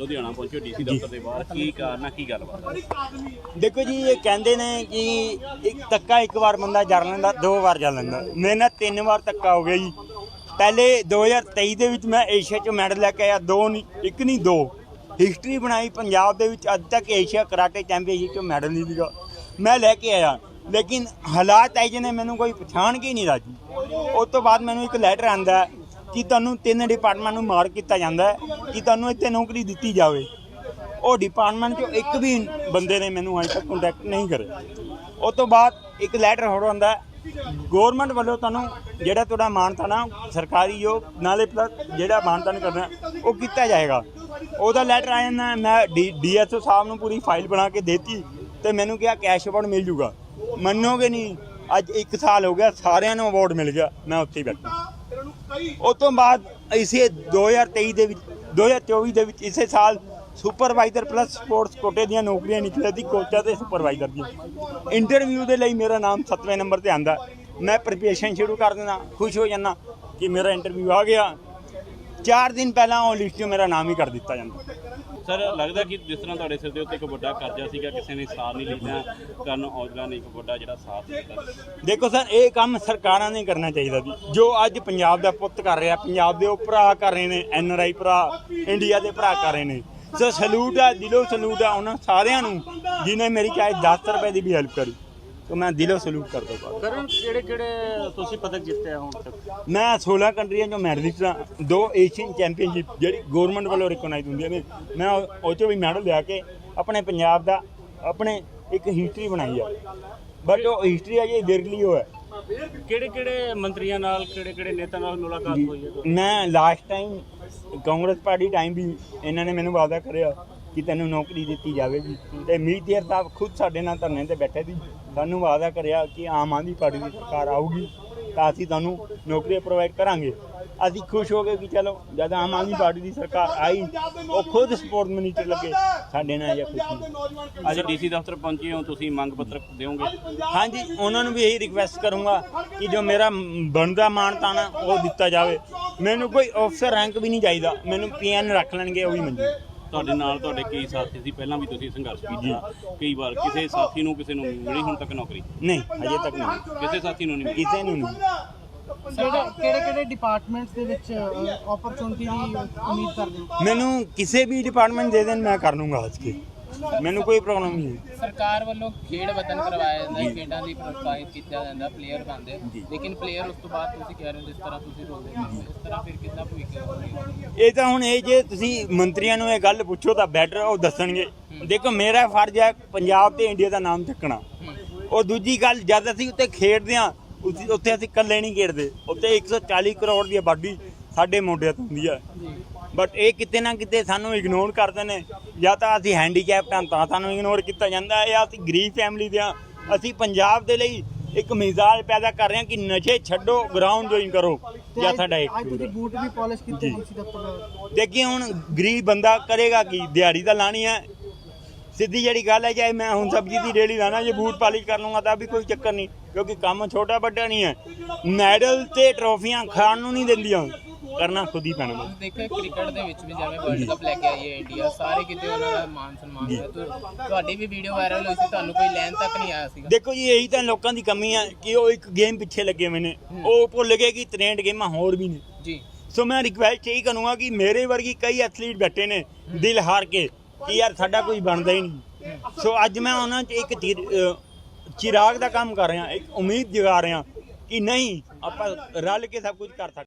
ਲੁਧਿਆਣਾ ਪਹੁੰਚੇ ਡੀਸੀ ਦਫ਼ਤਰ ਦੇ ਬਾਹਰ ਕੀ ਕਾਰਨ ਕੀ ਗੱਲਬਾਤ? ਦੇਖੋ ਜੀ ਇਹ ਕਹਿੰਦੇ ਨੇ ਕਿ ਇੱਕ ਧੱਕਾ ਇੱਕ ਵਾਰ ਬੰਦਾ ਜਰ ਲੈਂਦਾ ਦੋ ਵਾਰ ਜਰ ਲੈਂਦਾ। ਮੇਰੇ ਨਾਲ ਤਿੰਨ ਵਾਰ ਧੱਕਾ ਹੋ ਗਿਆ ਜੀ। ਪਹਿਲੇ 2023 ਦੇ ਵਿੱਚ ਮੈਂ ਏਸ਼ੀਆ 'ਚ ਮੈਡਲ ਲੈ ਕੇ ਆਇਆ ਦੋ ਨਹੀਂ ਇੱਕ ਨਹੀਂ ਦੋ। ਹਿਸਟਰੀ ਬਣਾਈ ਪੰਜਾਬ ਦੇ ਵਿੱਚ ਅੱਜ ਤੱਕ ਏਸ਼ੀਆ ਕਰਾਟੇ ਚੈਂਪੀਅਨਸ਼ਿਪ 'ਚ ਮੈਡਲ ਨਹੀਂ ਲਿਆ ਮੈਂ ਲੈ ਕੇ ਆਇਆ। ਲੇਕਿਨ ਹਾਲਾਤ ਐ ਜਿਹਨੇ ਮੈਨੂੰ ਕੋਈ ਪਛਾਣ ਕੇ ਨਹੀਂ ਰਾਜੀ। ਉਸ ਤੋਂ ਬਾਅਦ ਮੈਨੂੰ ਇੱਕ ਲੈਟਰ ਆਂਦਾ ਕਿ ਤੁਹਾਨੂੰ ਤਿੰਨ ਡਿਪਾਰਟਮੈਂਟ ਨੂੰ ਮਾਰ ਕੀਤਾ ਜਾਂਦਾ ਹੈ, ਕਿ ਤੁਹਾਨੂੰ ਇੱਥੇ ਨੌਕਰੀ ਦਿੱਤੀ ਜਾਵੇ। ਉਹ ਡਿਪਾਰਟਮੈਂਟ ਚੋਂ ਇੱਕ ਵੀ ਬੰਦੇ ਨੇ ਮੈਨੂੰ ਅਜੇ ਤੱਕ ਕੰਟੈਕਟ ਨਹੀਂ ਕਰਿਆ ਉਸ ਤੋਂ ਬਾਅਦ ਇੱਕ ਲੈਟਰ ਹੋਰ ਹੁੰਦਾ ਗਵਰਨਮੈਂਟ ਵੱਲੋਂ ਤੁਹਾਨੂੰ ਜਿਹੜਾ ਤੁਹਾਡਾ ਮਾਨਤਾ ਨਾ ਸਰਕਾਰੀ ਜੋ ਨਾਲੇ ਪਲੱਸ ਜਿਹੜਾ ਮਾਨਤਾ ਨਹੀਂ ਕਰਨਾ ਉਹ ਕੀਤਾ ਜਾਏਗਾ। ਉਹਦਾ ਲੈਟਰ ਆਇਆ ਨਾ ਮੈਂ ਡੀਐਸਓ ਸਾਹਿਬ ਨੂੰ ਪੂਰੀ ਫਾਈਲ ਬਣਾ ਕੇ ਦੇਤੀ ਤੇ ਮੈਨੂੰ ਕਿਹਾ ਕੈਸ਼ ਅਵਾਰਡ ਮਿਲ ਜੂਗਾ। ਮੰਨੋਗੇ ਨਹੀਂ, ਅੱਜ 1 ਸਾਲ ਹੋ ਗਿਆ, ਸਾਰਿਆਂ ਨੂੰ ਅਵਾਰਡ ਮਿਲ ਗਿਆ, ਮੈਂ ਉੱਥੇ ਹੀ ਬੈਠਾ। ਉਸ ਤੋਂ ਬਾਅਦ ਇਸੇ 2023 ਦੇ ਵਿੱਚ 2024 ਦੇ ਵਿੱਚ ਇਸੇ ਸਾਲ ਸੁਪਰਵਾਈਜ਼ਰ ਪਲੱਸ ਸਪੋਰਟਸ ਕੋਟੇ ਦੀਆਂ ਨੌਕਰੀਆਂ ਨਿਕਲੀਆਂ ਸੀ ਕੋਚਾਂ ਤੇ ਸੁਪਰਵਾਈਜ਼ਰ ਦੀ ਇੰਟਰਵਿਊ ਦੇ ਲਈ ਮੇਰਾ ਨਾਮ 7ਵੇਂ ਨੰਬਰ ਤੇ ਆਂਦਾ। ਮੈਂ ਪ੍ਰੀਪੇਸ਼ਨ ਸ਼ੁਰੂ ਕਰ ਦਿੰਦਾ, ਖੁਸ਼ ਹੋ ਜਾਂਦਾ ਕਿ ਮੇਰਾ ਇੰਟਰਵਿਊ ਆ ਗਿਆ। 4 ਦਿਨ ਪਹਿਲਾਂ ਉਹ ਲਿਸਟ 'ਚ ਮੇਰਾ ਨਾਮ ਹੀ ਕਰ ਦਿੱਤਾ ਜਾਂਦਾ। ਸਰ, ਲੱਗਦਾ ਕਿ ਜਿਸ ਤਰ੍ਹਾਂ ਤੁਹਾਡੇ ਸਿਰ ਦੇ ਉੱਤੇ ਇੱਕ ਵੱਡਾ ਕਰਜ਼ਾ ਸੀਗਾ, ਕਿਸੇ ਨੇ ਸਾਥ ਨਹੀਂ ਲਿਆ ਕਰਨ ਔਜਲਾ ਨੇ ਇੱਕ ਵੱਡਾ ਜਿਹੜਾ ਸਾਥ ਦਿੱਤਾ। ਦੇਖੋ ਸਰ, ਇਹ ਕੰਮ ਸਰਕਾਰਾਂ ਨੇ ਕਰਨਾ ਚਾਹੀਦਾ ਜੀ। ਜੋ ਅੱਜ ਪੰਜਾਬ ਦਾ ਪੁੱਤ ਕਰ ਰਿਹਾ, ਪੰਜਾਬ ਦੇ ਉਹ ਭਰਾ ਕਰ ਰਹੇ ਨੇ, ਐਨ ਆਰ ਆਈ ਭਰਾ, ਇੰਡੀਆ ਦੇ ਭਰਾ ਕਰ ਰਹੇ ਨੇ। ਸੋ ਸਲੂਟ ਹੈ ਦਿਲੋਂ ਸਲੂਟ ਹੈ ਉਹਨਾਂ ਸਾਰਿਆਂ ਨੂੰ ਜਿਨੇ ਮੇਰੀ ਚਾਹੇ 10 ਰੁਪਏ ਦੀ ਵੀ ਹੈਲਪ ਕਰੀ। ਸੋ ਮੈਂ ਦਿਲੋਂ ਸਲੂਟ ਕਰਦਾ ਹਾਂ ਕਰਨ ਕਿਹੜੇ ਕਿਹੜੇ ਤੁਸੀਂ ਪਦਕ ਜਿੱਤਿਆ ਹੁਣ ਤੱਕ ਮੈਂ 16 ਕੰਟਰੀਆਂ ਚੋਂ ਮੈਡਲਿਸਟ ਹਾਂ ਦੋ ਏਸ਼ੀਅਨ ਚੈਂਪੀਅਨਸ਼ਿਪ ਜਿਹੜੀ ਗਵਰਨਮੈਂਟ ਵੱਲੋਂ ਰਿਕਗਨਾਈਜ਼ ਹੁੰਦੀਆਂ ਨੇ ਮੈਂ ਉਹ ਉਹ 'ਚੋਂ ਵੀ ਮੈਡਲ ਲਿਆ ਕੇ ਆਪਣੇ ਪੰਜਾਬ ਦਾ ਆਪਣੇ ਇੱਕ ਹਿਸਟਰੀ ਬਣਾਈ ਆ ਬਟ ਉਹ ਹਿਸਟਰੀ ਅਜੇ ਵਿਰਲੀ ਹੋ ਹੈ ਕਿਹੜੇ ਕਿਹੜੇ ਮੰਤਰੀਆਂ ਨਾਲ ਕਿਹੜੇ ਕਿਹੜੇ ਨੇਤਾ ਨਾਲ ਮੁਲਾਕਾਤ ਹੋਈ ਹੈ? ਮੈਂ last time Congress party time ਵੀ ਇਹਨਾਂ ਨੇ ਮੈਨੂੰ ਵਾਅਦਾ ਕਰਿਆ ਕਿ ਤੈਨੂੰ ਨੌਕਰੀ ਦਿੱਤੀ ਜਾਵੇਗੀ। ਤੇ ਮੀਤੀਅਰ ਸਾਹਿਬ ਖੁਦ ਸਾਡੇ ਨਾਲ ਧਰਨੇ ਤੇ ਬੈਠੇ ਸੀ। ਸਾਨੂੰ ਵਾਅਦਾ ਕਰਿਆ ਕਿ ਆਮ ਆਦਮੀ ਪਾਰਟੀ ਦੀ ਸਰਕਾਰ ਆਊਗੀ ਤਾਂ ਅਸੀਂ ਤੁਹਾਨੂੰ ਨੌਕਰੀ ਪ੍ਰੋਵਾਈਡ ਕਰਾਂਗੇ। ਅਸੀਂ ਖੁਸ਼ ਹੋ ਗਏ ਕਿ ਚਲੋ ਜਦ ਆਮ ਆਦਮੀ ਪਾਰਟੀ ਦੀ ਸਰਕਾਰ ਆਈ ਉਹ ਖੁਦ ਸਪੋਰਟ ਮਿਨਿਸਟਰ ਲੱਗੇ ਸਾਡੇ ਨਾਲ ਇਹ ਕੁਝ ਅੱਜ ਡੀਸੀ ਦਫ਼ਤਰ ਪਹੁੰਚੇ ਹੋ ਤੁਸੀਂ ਮੰਗ ਪੱਤਰ ਦਿਓਗੇ। ਹਾਂਜੀ ਉਹਨਾਂ ਨੂੰ ਵੀ ਇਹੀ ਰਿਕਵੈਸਟ ਕਰੂੰਗਾ ਕਿ ਜੋ ਮੇਰਾ ਬਣਦਾ ਮਾਨਤਾਨ ਉਹ ਦਿੱਤਾ ਜਾਵੇ। ਮੈਨੂੰ ਕੋਈ ਅਫਸਰ ਰੈਂਕ ਵੀ ਨਹੀਂ ਚਾਹੀਦਾ। ਮੈਨੂੰ ਪੀਐਨ ਰੱਖ ਲੈਣਗੇ ਉਹ ਵੀ ਮਨਜ਼ੂਰ ਤੁਹਾਡੇ ਨਾਲ ਤੁਹਾਡੇ ਕਈ ਸਾਥੀ ਸੀ ਪਹਿਲਾਂ ਵੀ ਤੁਸੀਂ ਸੰਘਰਸ਼ ਕੀਤਾ ਕਈ ਵਾਰ। ਕਿਸੇ ਸਾਥੀ ਨੂੰ ਕਿਸੇ ਨੂੰ ਮਿਲੀ ਹੁਣ ਤੱਕ ਨੌਕਰੀ? ਨਹੀਂ ਅਜੇ ਤੱਕ ਨਹੀਂ। ਕਿਸੇ ਸਾਥੀ ਨੂੰ ਨਹੀਂ ਮਿਲੀ? ਕਿਸੇ ਨੂੰ ਨਹੀਂ ਕਿਹੜੇ ਕਿਹੜੇ ਕਿਹੜੇ ਡਿਪਾਰਟਮੈਂਟਸ ਦੇ ਵਿੱਚ ਓਪਰਚੁਨਿਟੀ ਦੀ ਉਮੀਦ ਕਰਦੇ ਹੋ? ਮੈਨੂੰ ਕਿਸੇ ਵੀ ਡਿਪਾਰਟਮੈਂਟ ਦੇ ਦੇਣ ਮੈਂ ਕਰ ਲੂੰਗਾ ਹੱਸ ਕੇ। ਮੈਨੂੰ ਕੋਈ ਪ੍ਰੋਬਲਮ ਨਹੀਂ ਹੈ। ਸਰਕਾਰ ਵੱਲੋਂ ਖੇਡ ਵਤਨ ਕਰਵਾਇਆ ਜਾਂਦਾ ਹੈ ਖੇਡਾਂ ਦੀ ਪ੍ਰੋਤਸਾਹਿਤ ਕੀਤਾ ਜਾਂਦਾ ਪਲੇਅਰ ਬਣਦੇ। ਲੇਕਿਨ ਪਲੇਅਰ ਉਸ ਤੋਂ ਬਾਅਦ ਤੁਸੀਂ ਕਹਿ ਰਹੇ ਹੋ ਜਿਸ ਤਰ੍ਹਾਂ ਤੁਸੀਂ ਰੋਲਦੇ ਹੋ ਇਸ ਤਰ੍ਹਾਂ ਫਿਰ ਕਿੰਨਾ ਹੋਵੇਗਾ ਇਹ ਤਾਂ ਹੁਣ ਇਹ ਜੇ ਤੁਸੀਂ ਮੰਤਰੀਆਂ ਨੂੰ ਇਹ ਗੱਲ ਪੁੱਛੋ ਤਾਂ ਬੈਟਰ ਉਹ ਦੱਸਣਗੇ। ਦੇਖੋ ਮੇਰਾ ਫਰਜ਼ ਹੈ ਪੰਜਾਬ ਤੇ ਇੰਡੀਆ ਦਾ ਨਾਮ ਚੱਕਣਾ। ਉਹ ਦੂਜੀ ਗੱਲ ਜਦ ਅਸੀਂ ਉੱਤੇ ਖੇਡਦੇ ਆ ਉੱਥੇ ਅਸੀਂ ਇਕੱਲੇ ਨਹੀਂ ਖੇਡਦੇ। ਉੱਤੇ 140 ਕਰੋੜ ਦੀ ਆਬਾਦੀ ਸਾਡੇ ਮੋਢਿਆਂ ਤੇ ਹੁੰਦੀ ਹੈ। ਬਟ ਇਹ ਕਿਤੇ ਨਾ ਕਿਤੇ ਸਾਨੂੰ ਇਗਨੋਰ ਕਰਦੇ ਨੇ। ਜਾਂ ਤਾਂ ਅਸੀਂ ਹੈਂਡੀਕੈਪਟ ਹਾਂ ਤਾਂ ਸਾਨੂੰ ਇਗਨੋਰ ਕੀਤਾ ਜਾਂਦਾ ਹੈ। ਜਾਂ ਅਸੀਂ ਗਰੀਬ ਫੈਮਿਲੀ ਦੇ ਹਾਂ। ਅਸੀਂ ਪੰਜਾਬ ਦੇ ਲਈ ਇੱਕ ਮਿਜ਼ਾਜ ਪੈਦਾ ਕਰ ਰਹੇ ਹਾਂ ਕਿ ਨਸ਼ੇ ਛੱਡੋ ਗਰਾਊਂਡ ਜੁਆਇਨ ਕਰੋ। ਜਾਂ ਸਾਡਾ ਇੱਕ ਅੱਜ ਤੁਸੀਂ ਬੂਟ ਵੀ ਪਾਲਿਸ਼ ਕੀਤੇ ਡੀਸੀ ਦਫ਼ਤਰ ਦਾ। ਦੇਖੀਏ ਹੁਣ ਗਰੀਬ ਬੰਦਾ ਕਰੇਗਾ ਕੀ? ਦਿਹਾੜੀ ਤਾਂ ਲਾਣੀ ਹੈ। ਸਿੱਧੀ ਜਿਹੜੀ ਗੱਲ ਹੈ ਚਾਹੇ ਮੈਂ ਹੁਣ ਸਬਜ਼ੀ ਦੀ ਰੇੜੀ ਲਾਣਾ ਜੇ ਬੂਟ ਪਾਲਿਸ਼ ਕਰ ਲੂੰਗਾ ਤਾਂ ਵੀ ਕੋਈ ਚੱਕਰ ਨਹੀਂ। ਕਿਉਂਕਿ ਕੰਮ ਛੋਟਾ ਵੱਡਾ ਨਹੀਂ ਹੈ। ਮੈਡਲ ਤੇ ਟਰੋਫੀਆਂ ਖਾਣ ਨੂੰ ਨਹੀਂ ਦਿੰਦੀਆਂ। ਕਰਨਾ ਖੁਦ ਹੀ ਪੈਣਾ। ਦੇਖਿਆ ਕ੍ਰਿਕਟ ਦੇ ਵਿੱਚ ਵੀ ਜਿਵੇਂ ਵਰਲਡ ਕੱਪ ਲੈ ਕੇ ਆਈ ਹੈ ਇੰਡੀਆ ਸਾਰੇ ਕਿਤੇ ਉਹਨਾਂ ਦਾ ਮਾਨ ਸਨਮਾਨ ਤੁ- ਤੁਹਾਡੀ ਵੀ ਵੀਡੀਓ ਵਾਇਰਲ ਹੋਈ ਸੀ ਤੁਹਾਨੂੰ ਕੋਈ ਲੈਣ ਤੱਕ ਨਹੀਂ ਆਇਆ ਸੀਗਾ। ਦੇਖੋ ਜੀ ਇਹੀ ਤਾਂ ਲੋਕਾਂ ਦੀ ਕਮੀ ਹੈ ਕਿ ਉਹ ਇੱਕ ਗੇਮ ਪਿੱਛੇ ਲੱਗੇ ਹੋਏ ਨੇ। ਉਹ ਭੁੱਲ ਗਏ ਕਿ 63 ਗੇਮਾਂ ਹੋਰ ਵੀ ਨੇ। ਜੀ। ਸੋ ਮੈਂ ਰਿਕਵੈਸਟ ਇਹੀ ਕਰੂੰਗਾ ਕਿ ਮੇਰੇ ਵਰਗੀ ਕਈ ਐਥਲੀਟ ਬੈਠੇ ਨੇ ਦਿਲ ਹਾਰ ਕੇ ਕਿ ਯਾਰ ਸਾਡਾ ਕੋਈ ਬਣਦਾ ਹੀ ਨਹੀਂ। ਸੋ ਅੱਜ ਮੈਂ ਉਹਨਾਂ 'ਚ ਇੱਕ ਚਿਰਾਗ ਦਾ ਕੰਮ ਕਰ ਰਿਹਾ ਇੱਕ ਉਮੀਦ ਜਗਾ ਰਿਹਾ ਕਿ ਨਹੀਂ ਆਪਾਂ ਰਲ ਕੇ ਸਭ ਕੁਝ ਕਰ ਸਕਦੇ